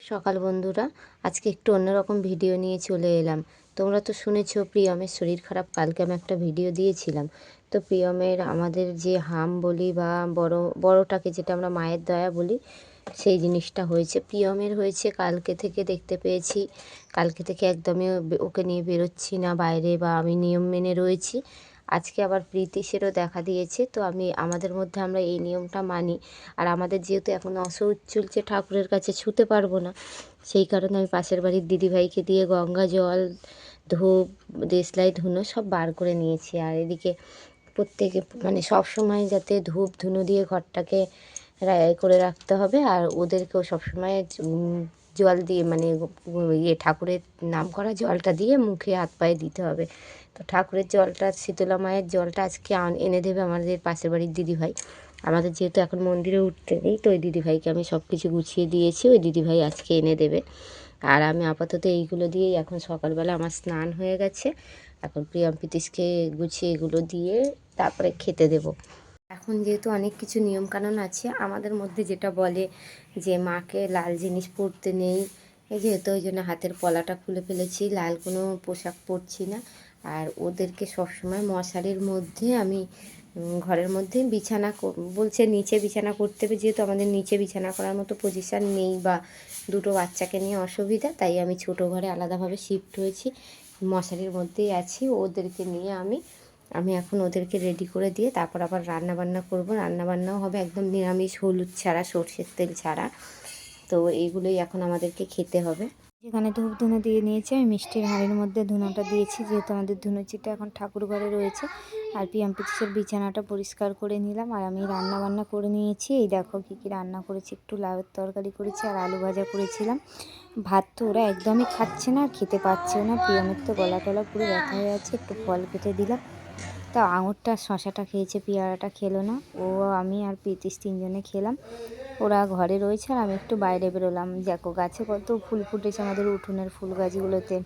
সকাল বন্ধুরা, আজকে একটু অন্যরকম ভিডিও নিয়ে চলে এলাম। তোমরা তো শুনেছো, প্রিয়মের শরীর খারাপ, কালকে আমি একটা ভিডিও দিয়েছিলাম। তো প্রিয়মের আমাদের যে হাম বলি বা বড়, বড়টাকে যেটা আমরা মায়ের দয়া বলি, সেই জিনিসটা হয়েছে। প্রিয়মের হয়েছে, কালকে থেকে দেখতে পেয়েছি। কালকে থেকে একদমই ওকে নিয়ে বেরোচ্ছি না বাইরে বা আমি নিয়ম মেনে রয়েছি। আজকে আবার প্রীতিশেরও দেখা দিয়েছে, তো আমি আমাদের মধ্যে আমরা এই নিয়মটা মানি। আর আমাদের যেহেতু এখন অসৌচ চলছে ঠাকুরের কাছে ছুতে পারব না, সেই কারণে আমি পাশের বাড়ির দিদিভাইকে দিয়ে গঙ্গা জল, ধূপ, দেশলাই, ধুনো সব বার করে নিয়েছি। আর এদিকে প্রত্যেকে মানে সব সময় যাতে ধূপ, ধুনো দিয়ে ঘরটাকে করে রাখতে হবে, আর ওদেরকেও সবসময় জল দিয়ে মানে ইয়ে ঠাকুরের নাম করা জলটা দিয়ে মুখে হাত পায়ে দিতে হবে। তো ঠাকুরের জলটা, শীতলা মায়ের জলটা আজকে এনে দেবে আমাদের পাশের বাড়ির দিদিভাই। আমাদের যেহেতু এখন মন্দিরে উঠতে নেই, তো ওই দিদিভাইকে আমি সব কিছু গুছিয়ে দিয়েছি, ওই দিদিভাই আজকে এনে দেবে। আর আমি আপাতত এইগুলো দিয়েই এখন সকালবেলা আমার স্নান হয়ে গেছে। এখন প্রিয়াম প্রীতিশকে গুছিয়ে এগুলো দিয়ে তারপরে খেতে দেবো। এখন যেহেতু অনেক কিছু নিয়মকানুন আছে, আমাদের মধ্যে যেটা বলে যে মাকে লাল জিনিস পরতে নেই যেহেতু ওই জন্য হাতের পলাটা খুলে ফেলেছি, লাল কোনো পোশাক পরছি না। আর ওদেরকে সবসময় মশারির মধ্যে আমি ঘরের মধ্যে বিছানা বলছে নিচে বিছানা করতে হবে, যেহেতু আমাদের নিচে বিছানা করার মতো পজিশান নেই বা দুটো বাচ্চাকে নিয়ে অসুবিধা, তাই আমি ছোট ঘরে আলাদাভাবে শিফট হয়েছি, মশারির মধ্যেই আছি, ওদেরকে নিয়ে আমি আমি এখন ওদেরকে রেডি করে দিয়ে তারপর আবার রান্না বান্না করব। রান্না বান্নাও হবে একদম নিরামিষ হলুদ ছাড়া, সর্ষের তেল ছাড়া। তো এইগুলোই এখন আমাদেরকে খেতে হবে। যেখানে ধূপ ধুনো দিয়ে নিয়েছি, আমি মিষ্টির হাঁড়ির মধ্যে ধুনোটা দিয়েছি, যেহেতু আমাদের ধুনুচিটা এখন ঠাকুর ঘরে রয়েছে। আর পিয়াম পিটিসের বিছানাটা পরিষ্কার করে নিলাম, আর আমি রান্না বান্না করে নিয়েছি। এই দেখো কী কী রান্না করেছি, একটু লাউয়ের তরকারি করেছি আর আলু ভাজা করেছিলাম। ভাত তো ওরা একদমই খাচ্ছে না, খেতে পারছেও না। পিয়ামের তো গলা টলা পুরো ব্যথা হয়ে আছে, একটু ফল কেটে দিলাম। তা আঙুরটা শশাটা খেয়েছে, পেয়ারাটা খেলো না। ও, আমি আর প্রীতিশ তিনজনে খেলাম। ওরা ঘরে রয়েছে আর আমি একটু বাইরে বেরোলাম। দেখো, গাছে কত ফুল ফুটেছে আমাদের উঠোনের ফুল গাছগুলোতে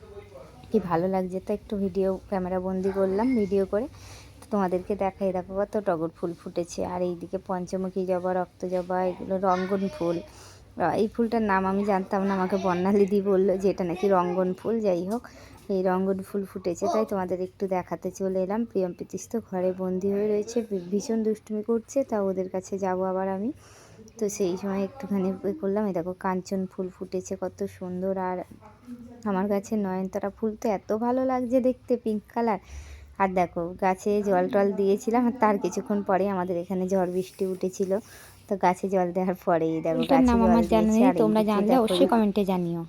কি ভালো লাগছে। তো একটু ভিডিও, ক্যামেরা বন্দি করলাম ভিডিও করে। তো তোমাদেরকে দেখাই, দেখো কত টগর ফুল ফুটেছে। আর এইদিকে পঞ্চমুখী জবা, রক্ত জবা, এগুলো রঙ্গন ফুল। এই ফুলটার নাম আমি জানতাম না, আমাকে বর্ণালিদি বলল যে এটা নাকি রঙ্গন ফুল। যাই হোক এই রঙ্গন ফুল ফুটেছে তাই তোমাদের একটু দেখাতে চলে এলাম। প্রিয়ম প্রীতিশ তো ঘরে বন্দি হয়ে রয়েছে ভীষণ দুষ্টুমি করছে তা ওদের কাছে যাব আবার আমি। তো সেই সময় একটুখানি করলাম এই দেখো কাঞ্চন ফুল ফুটেছে কত সুন্দর আর আমার গাছে নয়নতারা ফুল তো এত ভালো লাগছে দেখতে পিঙ্ক কালার আর দেখো গাছে জল টল দিয়েছিলাম আর তার কিছুক্ষণ পরে আমাদের এখানে ঝড় বৃষ্টি উঠেছিল। তো গাছে জল দেওয়ার পরেই দেখো গাছে নাম জল দিয়েছি আর তোমরা জানলে অবশ্যই কমেন্টে জানিও।